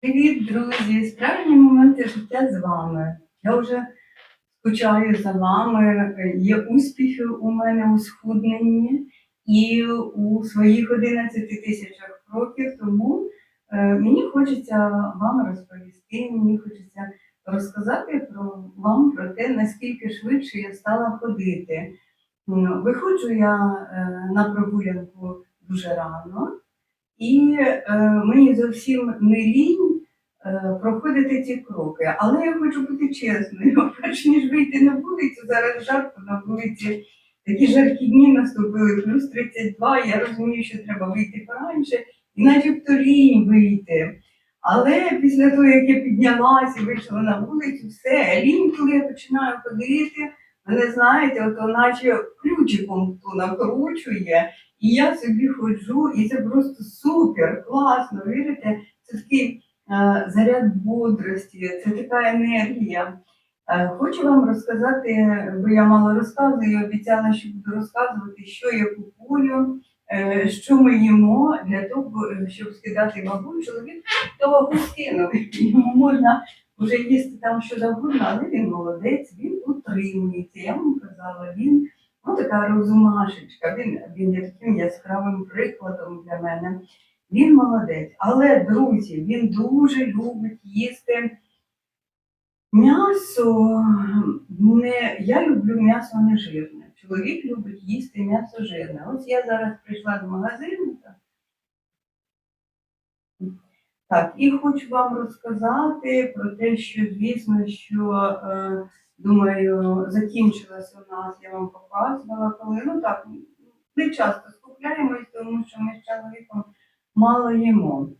Привіт, друзі! Справжні моменти життя з вами. Я вже скучаю за вами. Є успіхи у мене у схудненні і у своїх 11 тисячах кроків. Тому е, мені хочеться вам розповісти, мені хочеться розказати про вам про те, наскільки швидше я стала ходити. Виходжу я е, на прогулянку дуже рано, і е, мені зовсім не лінь е, проходити ці кроки. Але я хочу бути чесною. Перш ніж вийти на вулицю, зараз жарко на вулиці. Такі жаркі дні наступили, плюс 32, я розумію, що треба вийти пораньше, і начебто лінь вийти. Але після того, як я піднялася і вийшла на вулицю, все, лінь, коли я починаю ходити, мене знаєте, ото наче ключиком хто накручує, і я собі ходжу, і це просто супер, класно, вірите? Це такий е, заряд бодрості, це така енергія. Е, Хочу вам розказати, бо я мало розказую, обіцяла, що буду розказувати, що я купую, е, що ми їмо для того, щоб скидати вагу. Чоловік то вагу скинув. Йому можна вже їсти там що завгодно, але він молодець, він утримується. Я вам казала, він ну, така розумашечка, він, він є таким яскравим прикладом для мене. Він молодець. Але, друзі, він дуже любить їсти. М'ясо не я люблю м'ясо не жирне. Чоловік любить їсти м'ясо жирне. Ось я зараз прийшла до магазину. Так, так і хочу вам розказати про те, що звісно, що е, думаю, закінчилася у нас, я вам показувала, коли ну так не часто скупляємось, тому що ми з чоловіком мало їмо.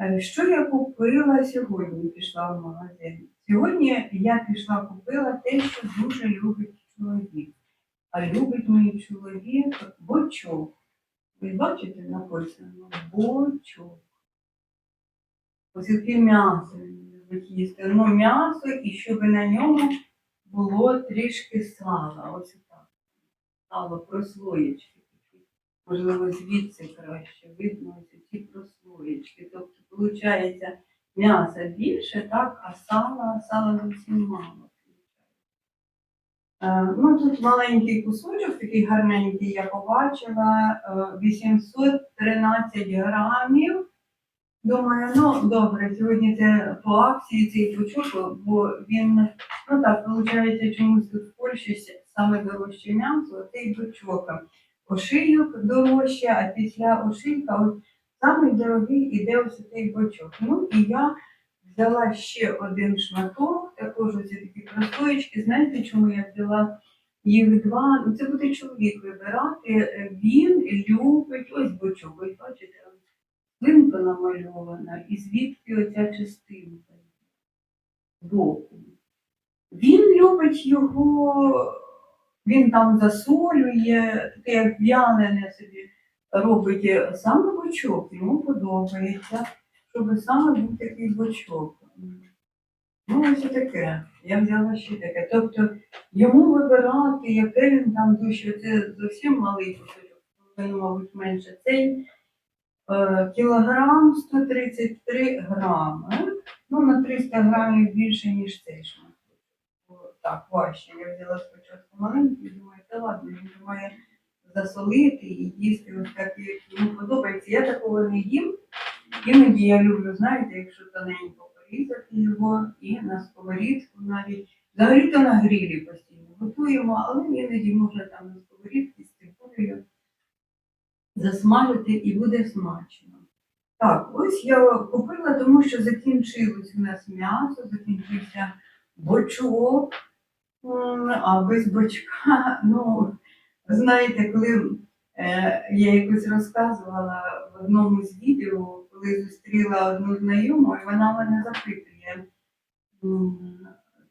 Е, Що я купила сьогодні? Пішла в магазин. Сьогодні я пішла купила те, що дуже любить чоловік. А любить мій чоловік бочок. Ви бачите, написано бочок. Яке м'ясо їсти. Ну, м'ясо і щоб на ньому було трішки сала. Ось так. Сало прослоєчки. Можливо, звідси краще видно ось ці прослоєчки. Тобто, виходить, м'яса більше, так, а сала, сала зовсім мало. Е, Ну, тут маленький кусочок, такий гарненький, я побачила, е, 813 грамів. Думаю, ну добре, сьогодні це по акції цей пучок, бо він, ну так, виходить, чомусь в Польщі саме дорожче м'ясо, цей бочок. Ошийок дорожче, а після ошийка от самий дорогий іде ось цей бочок. Ну і я взяла ще один шматок, також ось такі простоєчки. Знаєте, чому я взяла їх два? Ну це буде чоловік вибирати. Він любить ось бочок. Ось бачите, намальована, і звідки оця частинка боку. Він любить його, він там засолює, таке як в'янене собі робить саме бочок, йому подобається, щоб саме був такий бочок. Ну, ось таке. Я взяла ще таке. Тобто йому вибирати, яке він там душі, це зовсім малий кусочок, він, мабуть, менше. Цей кілограм 133 грами. Ну, на 300 грамів більше, ніж цей шматок. Так, важче. Я взяла спочатку маленький, думаю, та ладно, він має засолити і їсти ось так, як йому подобається. Я такого не їм. Іноді я люблю, знаєте, якщо тоненько порізати його і на сковорідку навіть. Взагалі-то на грилі постійно готуємо, але іноді можна там на сковорідці з цибулею засмажити і буде смачно. Так, ось я купила, тому що закінчилось у нас м'ясо, закінчився бочок, а без бочка, ну, знаєте, коли е, я якось розказувала в одному з відео, коли зустріла одну знайому, і вона мене запитує,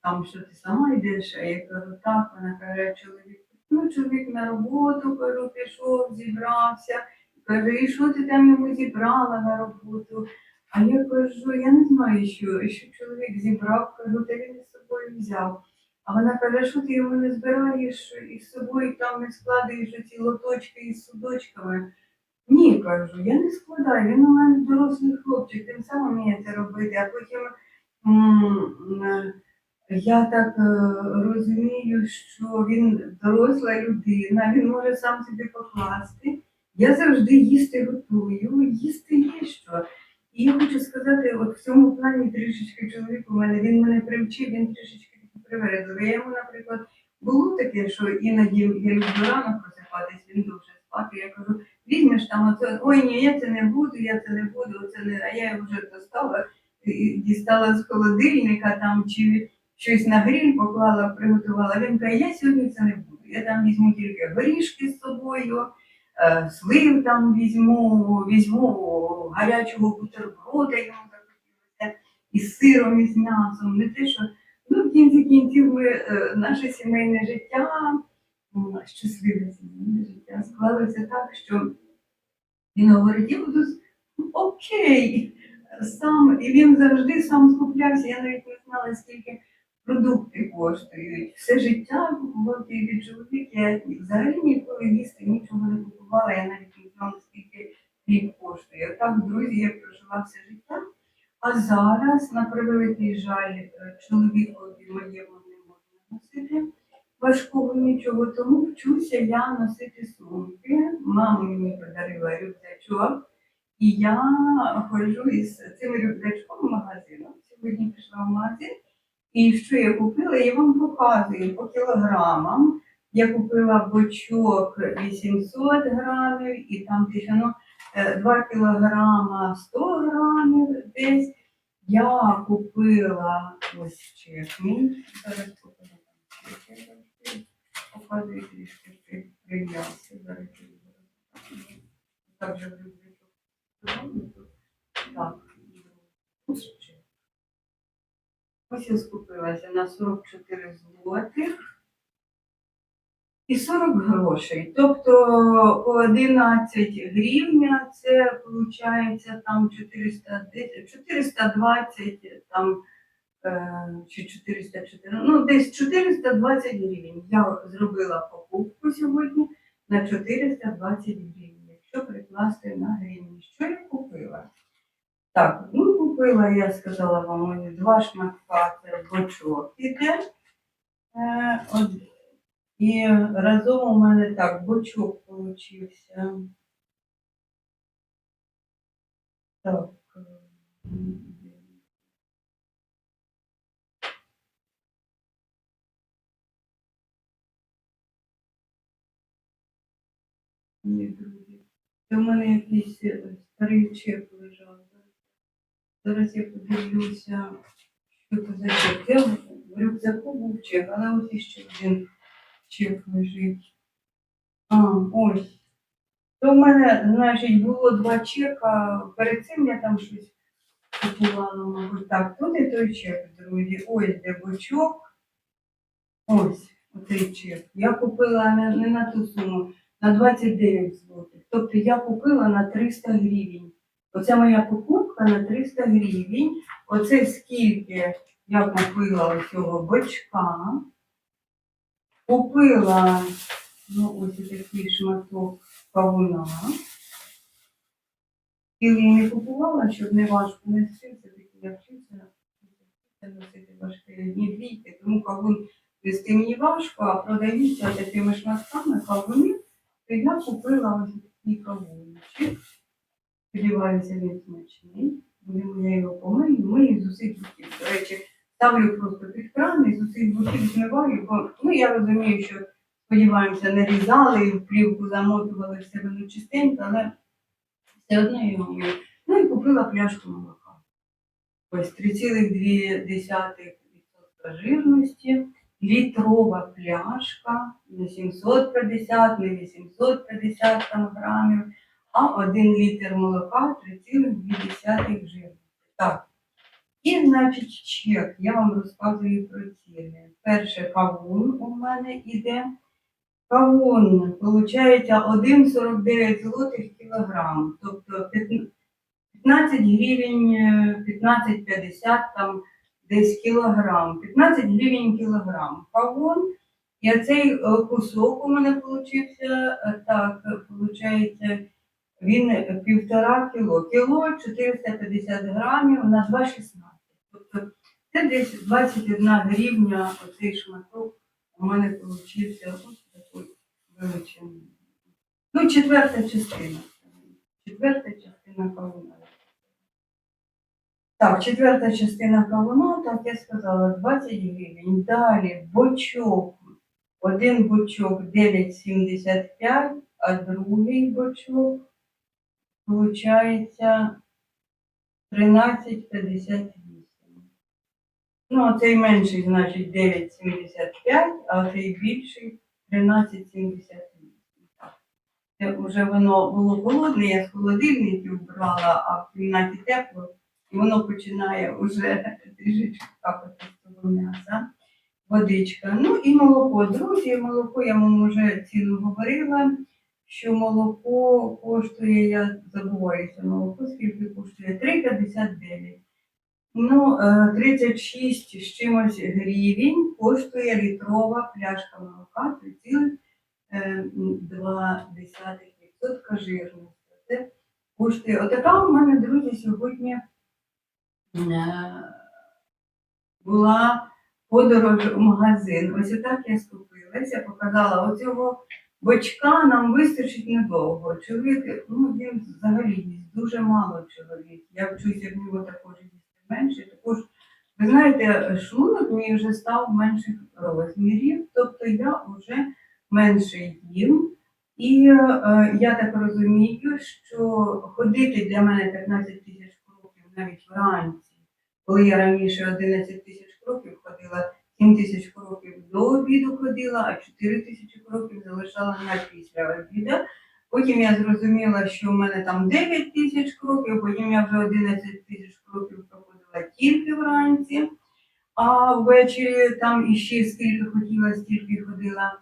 там, що ти сама йдеш, а я кажу, так, вона каже, чоловік, ну, чоловік на роботу, кажу, пішов, зібрався. Каже, і що ти там йому зібрала на роботу? А я кажу, я не знаю, що, що чоловік зібрав, кажу, та він із собою взяв. А вона каже, що ти його не збираєш із собою там не складаєш ці лоточки із судочками. Ні, кажу, я не складаю, він у мене дорослий хлопчик, тим самим вміє це робити, а потім я так е, розумію, що він доросла людина, він може сам собі покласти. Я завжди їсти готую, їсти є що. І я хочу сказати, от в цьому плані трішечки чоловік у мене, він мене привчив, він трішечки привередливий. Я йому, наприклад, було таке, що іноді я люблю рано просипатись, він довше спати. Я кажу, візьмеш там оце, ой, ні, я це не буду, я це не буду, оце не, а я вже достала, дістала з холодильника там чи щось на гриль поклала, приготувала. Він каже, я сьогодні це не буду. Я там візьму тільки горішки з собою, е, слив там візьму, візьму гарячого бутерброда, йому захотілося, із сиром, і з м'ясом. Не те, що ну, в кінці кінців ми, е, наше сімейне життя, щасливе сімейне життя склалося так, що він говорить, я буду окей сам, і він завжди сам скуплявся. Я навіть не знала, скільки продукти коштують. Все життя і від чоловіка я взагалі ніколи їсти нічого не купувала, я навіть не знала, скільки хліб коштує. Так, друзі, я прожила все життя. А зараз, на превеликий жаль, е, чоловікові моєму не можна носити важкого нічого, тому вчуся я носити сумки. Мама мені подарила рюкзачок, і я ходжу із цим рюкзачком в магазин. Сьогодні пішла в магазин, і що я купила, я вам показую по кілограмам. Я купила бочок 800 грамів, і там тисяча, ну, е, 2 кілограма 100 грамів десь. Я купила ось чек. Зараз завжди Показую трішки. Зараз Так же люблю. Так. Ось чек. Я скупилася на 44 злотих і 40 грошей. Тобто по 11 гривня це виходить там 410, 420 там, е, чи 404, ну десь 420 гривень. Я зробила покупку сьогодні на 420 гривень, якщо прикласти на гривні. Що я купила? Так, ну купила, я сказала вам, ось два шматка, це бочок іде. Е, от, і разом у мене так, бочок получився. Так. е, Ні, друзі. Це в мене якийсь е, старий чек лежав. Зараз я подивлюся, що це за чек. В рюкзаку був чек, але ось іще один чек лежить. А, ось. То в мене, значить, було два чека. Перед цим я там щось купувала, мабуть. Так, тут і той чек, друзі. Ось де бочок. Ось оцей чек. Я купила не, не на ту суму, на 29 злотих. Тобто я купила на 300 гривень. Оце моя покупка на 300 гривень. Оце скільки я купила цього бочка. Купила ну, ось такий шматок кавуна. Цілий не купувала, щоб не важко нести, це таки я вчуся носити важкі одні двійки, тому кавун нести мені важко, а продаються такими шматками кавунів, то я купила ось такий кавунчик. Сподіваюся, він смачний. Будемо я його помию, мию з усіх боків. До речі, ставлю просто під кран і з усіх боків змиваю, бо ну, я розумію, що сподіваємося, нарізали і в плівку замотували все воно чистенько, але все одно його мию. Ну і купила пляшку молока. Ось 3,2% жирності, літрова пляшка, не 750, не 850 там грамів, а 1 літр молока 3,2 жирності. Так. І, значить, чек. Я вам розказую про ціни. Перше кавун у мене іде. Кавун, виходить, 1,49 злотих кілограм. Тобто 15 гривень, е, 15,50 там десь кілограм. 15 гривень кілограм. Кавун. І цей кусок у мене получився, е, так, виходить, він півтора кіло. Кіло 450 грамів на 2,16. Тобто це десь 21 гривня оцей шматок у мене получився ось такий величезний. Ну, четверта частина. Четверта частина кавуна. Так, четверта частина кавуна, так я сказала, 20 гривень. Далі бочок. Один бочок 9,75, а другий бочок получається 13,58. Ну, а цей менший, значить, 9,75, а цей більший 13,78. Так. Це вже воно було холодне, я з холодильників брала, а в кімнаті тепло, і воно починає вже трішечки капати з того м'яса. Водичка. Ну і молоко. Друзі, молоко я вам вже ціну говорила, що молоко коштує, я забуваюся, молоко скільки коштує? 3,59. Ну, е, 36 з чимось гривень коштує літрова пляшка молока 3,2% жирності. Це коштує. Отака у мене, друзі, сьогодні е, була подорож у магазин. Ось отак я скупилася, показала оцього бочка нам вистачить недовго. Чоловік, ну він взагалі дуже мало чоловік. Я вчуся в нього також їсти менше. Також, ви знаєте, шлунок мій вже став менших розмірів, тобто я вже менше їм. І е, я так розумію, що ходити для мене 15 тисяч кроків навіть вранці, коли я раніше 11 тисяч кроків ходила, 7 тисяч кроків до обіду ходила, а 4 тисячі кроків залишала на після обіду. Потім я зрозуміла, що в мене там 9 тисяч кроків, потім я вже 11 тисяч кроків проходила тільки вранці, а ввечері там іще скільки хотіла, стільки ходила.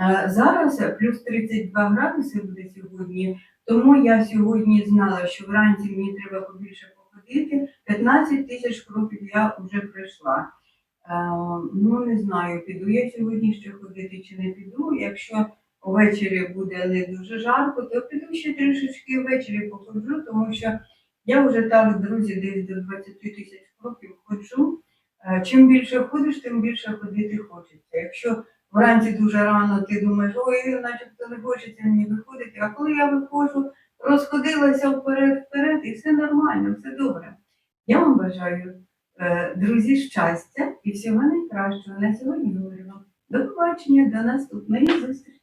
Е, Зараз плюс 32 градуси буде сьогодні, тому я сьогодні знала, що вранці мені треба побільше походити. 15 тисяч кроків я вже пройшла. Е, Ну, не знаю, піду я сьогодні ще ходити чи не піду. Якщо ввечері буде не дуже жарко, то піду ще трішечки ввечері походжу, тому що я вже так, друзі, десь до 20 тисяч кроків ходжу. Е, Чим більше ходиш, тим більше ходити хочеться. Якщо вранці дуже рано ти думаєш, ой, начебто не хочеться мені виходити, а коли я виходжу, розходилася вперед-вперед, і все нормально, все добре. Я вам бажаю, друзі, щастя і всього найкращого. На сьогодні говоримо. До побачення, до наступної зустрічі.